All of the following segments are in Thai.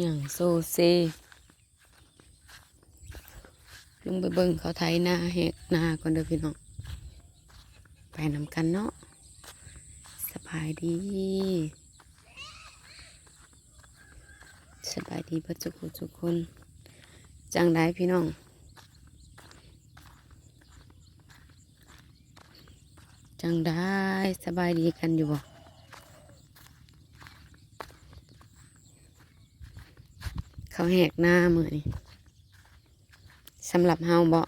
อย่างโซเซลงไปเบิ่งเขาไถนาแหกนาก่อนเด้อพี่น้องไปนำกันเนาะสบายดี สบายดีพื่อทุกคนทุคนจังได้พี่น้องจังได้สบายดีกันอยู่บ่ เขาแหกหน้ามือนี่สำหรับเฮาบ่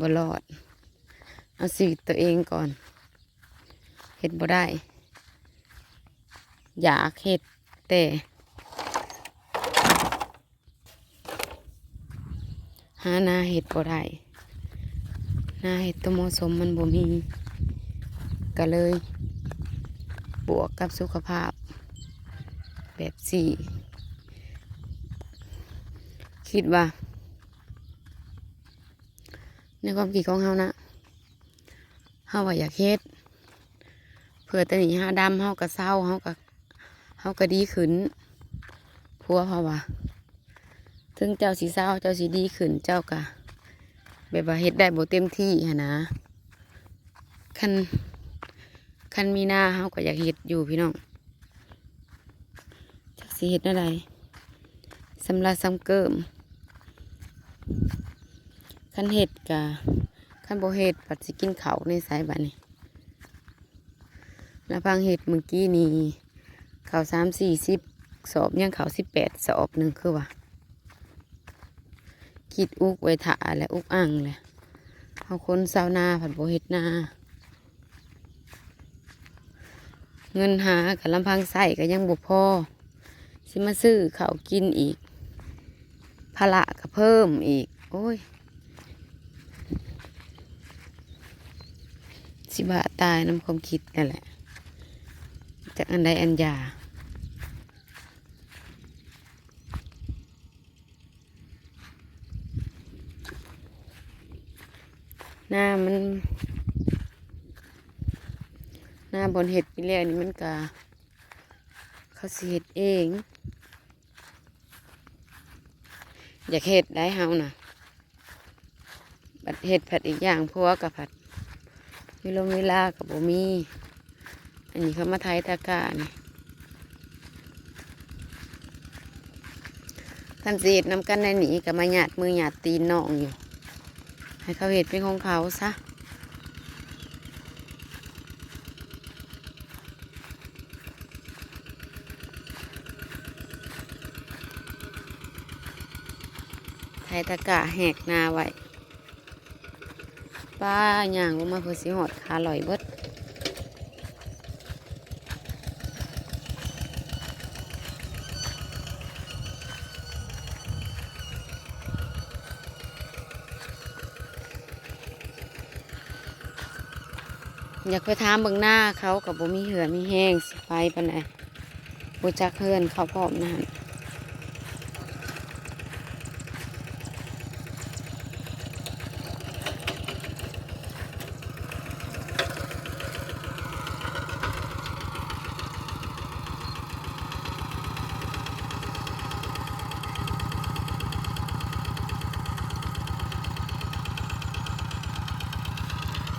บ่รอด เอาชีตัวเองก่อนเฮ็ดบ่ได้ อยากเฮ็ดแต่หาหน้าเฮ็ดบ่ได้หน้าเฮ็ดตัวเหมาะสมมันบ่มีก็เลย บวกกับสุขภาพแบบสี่ คิดว่า ในความคิดของเฮานะเฮาว่าอยากเฮ็ดเพื่อแตหนีหาดำเฮาก็เศร้าเฮาก็เฮาก็ดีขึ้นพัวเพราะว่าถึงเจ้าสีเศร้าเจ้าสีดีขึ้นเจ้าก็แบบว่าเฮ็ดได้บ่เต็มที่หนนะคันคันมีหน้าเฮาก็อยากเฮ็ดอยู่พี่น้องจักสิเฮ็ดอะไรสำหรับสำเกิม คันเห็ดกะคันโบเห็ดปัดสิกินเขาในสายบันนี่ล้วพังเห็ดเมื่อกี้นี่เขาสามสี่สิบสอบยังเขาสิบแปดสอบหนึ่งคือว่าคิดอุกไว้ถาและอุกอ่างแหละเอาคนเศร้าวนาผัดโบเห็ดนาเงินหากับลำพังใส่ก็ยังบุพอสิมาซื้อเขากินอีก ภาระก็เพิ่มอีก โอ้ย สิบะตายน้ำความคิดนั่นแหละ จากอันใดอันยาหน้ามันหน้าบนเห็ดไปแล้วนี่มันกะเขาสิเห็ดเอง อยากเห็ดได้เฮานะบัดเห็ดผัดอีกอย่างพวกกับผัดมีลมเวลากับบ่มี อันนี้เขามาไทยตะกานี่ท่านสีดน้ำกันในหนีกับมาหยาดมือหยาดตีนน่องอยู่ ให้เขาเห็ดเป็นของเขาซะ ไทยตะกร้าแหกนาไว้ป้าย่างลงมาเพื่อสิหอดขาลอยเบิดอยากไปถามเบิ่งหน้าเขากับบ่มีเหือมีแห้งสิไปปานใดบ่จักเฮือนเขาพร้อมนั่น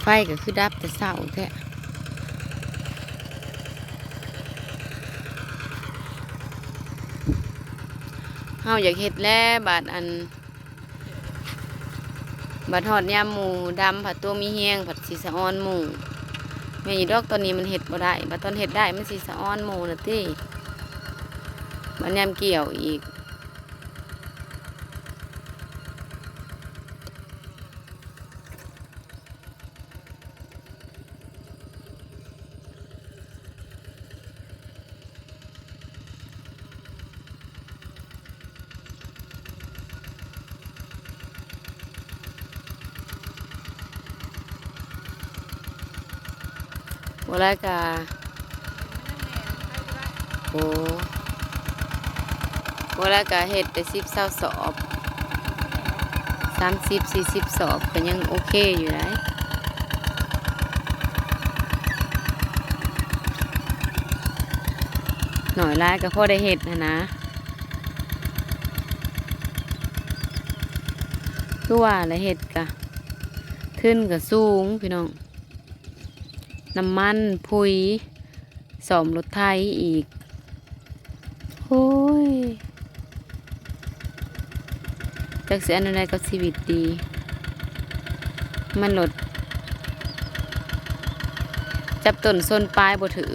ไฟก็คือดับแต่เศร้าแท้เฮาอยากเฮ็ดแล้วบาดอัน บาดทอดยามหมูดำผัดตัวมีแห้งผัดสีสะออนหมูแม่ยีดอกตอนนี้มันเฮ็ดบ่ได้บาดตอนเฮ็ดได้มันสีสะออนหมูน่ะติบาดยามเกี่ยวอีก บ่ได้กาโอ้บ่ได้กาเห็ดไปสิบเศร้าสอบสามสิบสี่สิบสอบก็ยังโอเคอยู่ได้หน่อยลายก็พอได้เห็ดนะนะ คือว่าละเห็ดกะทึ้นกับสูงพี่น้อง น้ำมันพุยสอมรถไทยอีกโอ้ยจากเสียอนไรกับชีวิตดี มันหลด จับต้นส้นปลายบ่ถือ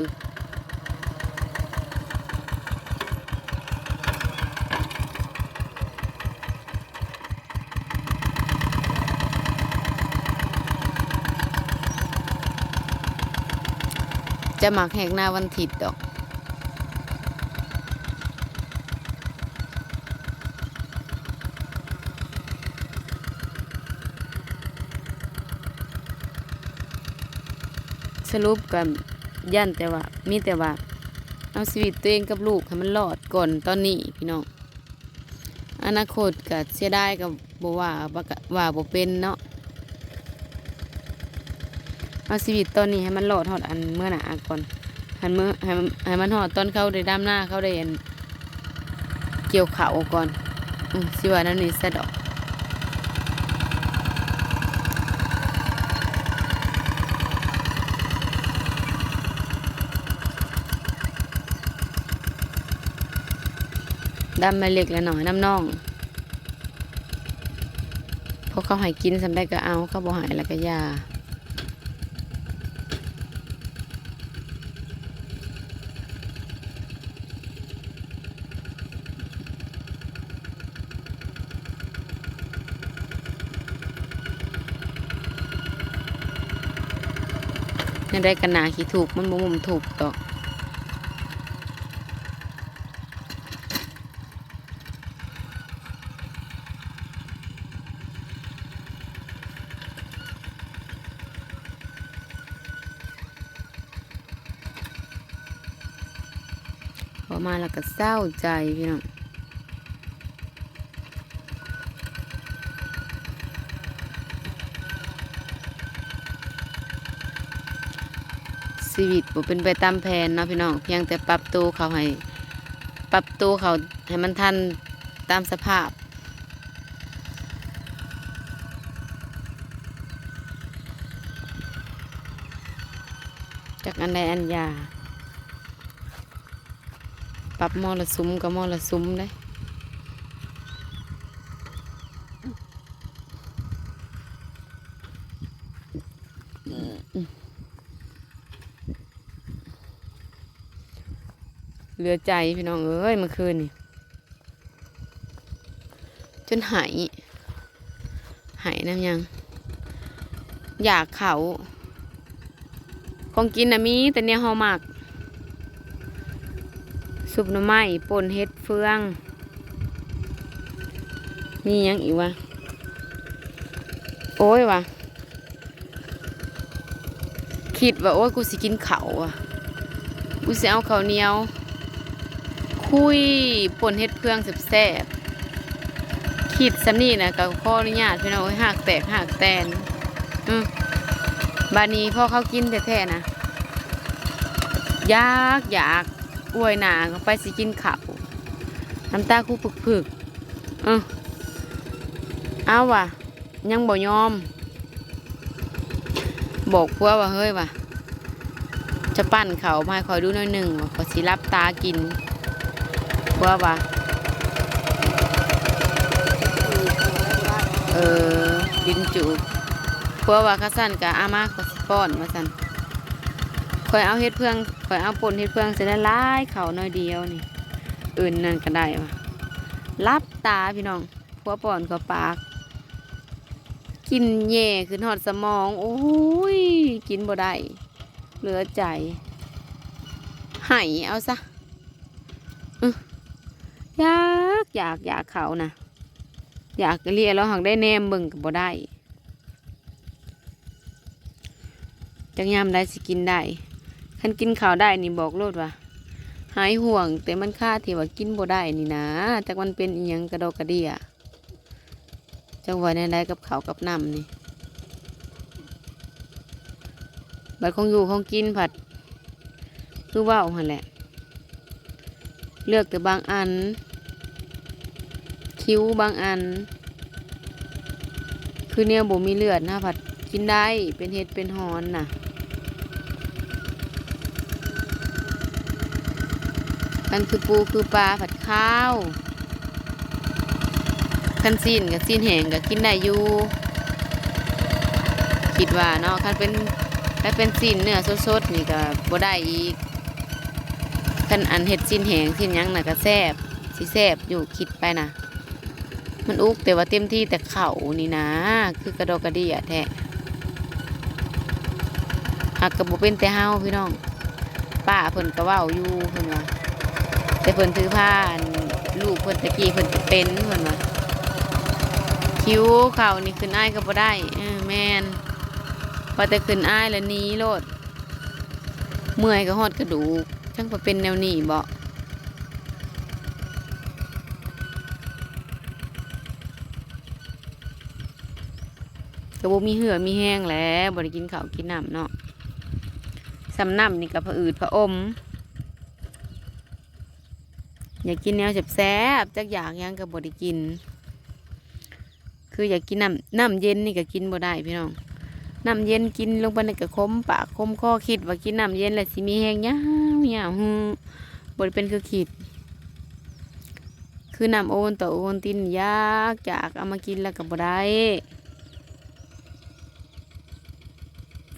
จะหมักแหกหน้าวันถิดดอก สรุปกันยันแต่ว่า มีแต่ว่า เอาชีวิตตัวเองกับลูกให้มันรอดก่อนตอนนี้พี่น้องอนาคตก็เสียดายกับบ่ว่าว่าบ่เป็นเนาะ เอาชีวิตตอนนี้ให้มันรอดฮอดอันเมื่อหนาก่อนให้มันให้ให้มันฮอดตอนเขาได้ดำหน้าเขาได้อันเกี่ยวเขาก่อนอสิว่านั่นนี่สะดอกดำมาเล็กแล้วหน่อยน้ำน่องเพราะเขาให้กินสำได้ก็เอาเขาบ่หายแล้วก็ยา ยังได้กันหนาขี้ถูกมันมุมถูกดอพอมาแล้วก็เศร้าใจพี่น้อง ชีวิตบ่เป็นไปตามแผนเนาะพี่น้องเพียงแต่ปรับตัวเขาให้ปรับตัวเขาให้มันทันตามสภาพ จากอันใดอันยาปรับมอละสุมกับมอละสุมได้ เหลือใจพี่น้องเอ้ยเมื่อคืนนี่จนหายหายน้ำยัง อยากเขาของกินนะมีแต่เนี่ยหอมากซุปหน่อไม้ป่นเฮ็ดเฟือง มียังอีกวะ โอ้ยวะคิดว่าโอ้ยกูสิกินเขาอะ กูสิเอาเขาเนียว คุยป่นเฮ็ดเฟืองแซ่บๆคิดสำนี่นะกับข้ออนุญาตพี่น้องหักแตกหักแตนอืบานี้พ่อเขากินแท้ๆนะยากอยากอวยหนาไปสิกินข้าวน้ำตาคู่ผึกผึกเออเอาว่ะ ยังบ่ยอม บอกพัวว่าเฮ้ยว่ะ จะปั้นเขามาคอยดูหน่อยหนึ่งว่าขาสิรับตากิน พัวว่ะเออดินจุพัวว่าข้าสั้นกับอามาเขาสิป้อนมาสั่นข่อยเอาเฮ็ดเพื่องข่อยเอาป่นเฮ็ดเพื่องเสร็จแล้วลายเขาน้อยเดียวนี่อื่นนั่นก็ได้วะรับตาพี่น้องพัวป่อนก็ปาก กินแย่ขึ้นหอดสมอง โอ้ย กินบ่ได้เหลือใจไห้เอาซะอื้ออยาก อยากอยากเขานะอยากเลียแล้วหักได้แนมเบิ่งก็บ่ได้จังยามได้สิกินได้คันกินข้าวได้นี่บอกโลดว่าหายห่วง แต่มันค่าที่ว่ากินบ่ได้นี่นะจากมันเป็นอีหยังกระดกกระเดียจังหวะในใดกับข้าวกับน้ำนี่บัดของอยู่ของกินผัด คือว่าวหันแหละ เลือกแต่บางอัน คิ้วบางอัน คือเนี่ยบ่มีเลือดนะผัดกินได้เป็นเห็ดเป็นหอนน่ะกันคือปูคือปลาผัดข้าวคันซีนกับซีนแห้งก็กินได้อยู่คิดว่าเนาะคันเป็นถ้าเป็นซีนเนื้อสดๆนี่ก็บ่ได้อีกคันอันเห็ดซีนแห้งซีนยังน่ะก็แซ่บสิแซ่บอยู่คิดไปนะ มันอุกแต่ว่าเต็มที่แต่เข่านี่นะ คือกระดอกกระเดียแท้หักกระบเป็นแต่เฮาพี่น้องป้าเพิ่นก็เว้าอยู่เพิ่นว่าแต่เพิ่นถือผ้าลูกเพิ่นตะกี้เพิ่นก็เป็นเพิ่นว่าคิ้วเข่านี่ขึ้นอ้ายก็บ่ได้แม่นพอแต่ขึ้นอ้ายแล้วหนี้โลด เมื่อยก็ฮอดกระดูกจังบ่เป็นแนวนี้บ่ ก็บ่มีเหือมีแห้งแล้วบ่ได้กินข้าวกินน้ำเนาะสำน้ำนี่ก็ผะอืดผะอม อยากกินแนวแซ่บๆจักอยางหยังก็บ่ได้กิน คืออยากกินน้ำน้ำเย็นนี่ก็กินบ่ได้พี่น้องน้ำเย็นกินลงไปในกระคมปากคมคอคิดว่ากินน้ำเย็นแหล้วสิมีแห้งยาวยาวๆฮือบ่ได้เป็นคือคิดคือน้ำโอนต่อโอนตินยากจากเอามากินแล้วก็บ่ได้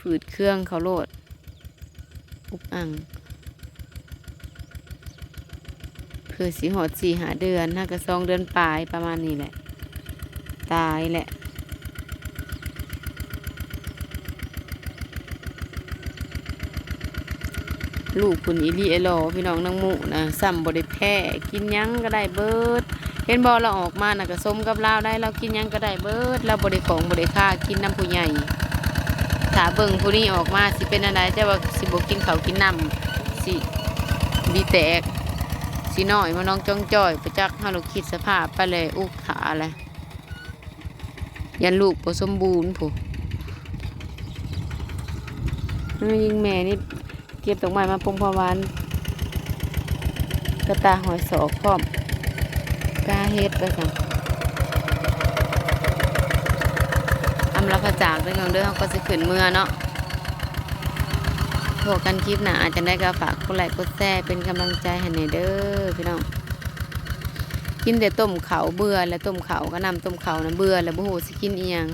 ฝืดเครื่องเขาโลด อุกอังเพื่อสีหอดสี่หาเดือนน่ากระซองเดือนปลายประมาณนี้แหละ ตายแหละลูกคุณอีลีเอโลพี่น้องนางมูนะซ้ำบริแพ้กินยังก็ได้เบิด เห็นบอเราออกมานะก็สมกับเราได้เรากินยังก็ได้เบิดเราบริของบริค่ากินน้ำผู้ใหญ่ ถาเบิ่งผู้นี้ออกมาสิเป็นอะไรจะว่าสิบกินเขากินน้ำสิดีแตกสิน้อยมาน้องจ้องจ้อยประจักษ์ฮาลูกคิดสภาพไปเลยอุกขาเลยยันลูกผสมบูรณ์ผู้ยิงแม่นี่เก็บตรงไม้มาปงพวานกระตาหอยสอกพร้อมกาเฮ็ดไปสั่งำรับประจากเรื่องเรื่องเขาก็จะขืนเมื่อเนาะพวกกันคลิปหนาอาจจะได้กระฝากกดไลค์กดแชร์เป็นกำลังใจให้ในอยเด้อพี่น้องกินแต่ต้มเขาเบื่อแล้วต้มเขาก็นำต้มเขานะเบื่อแล้วโอ้โหสิกินอีหยัง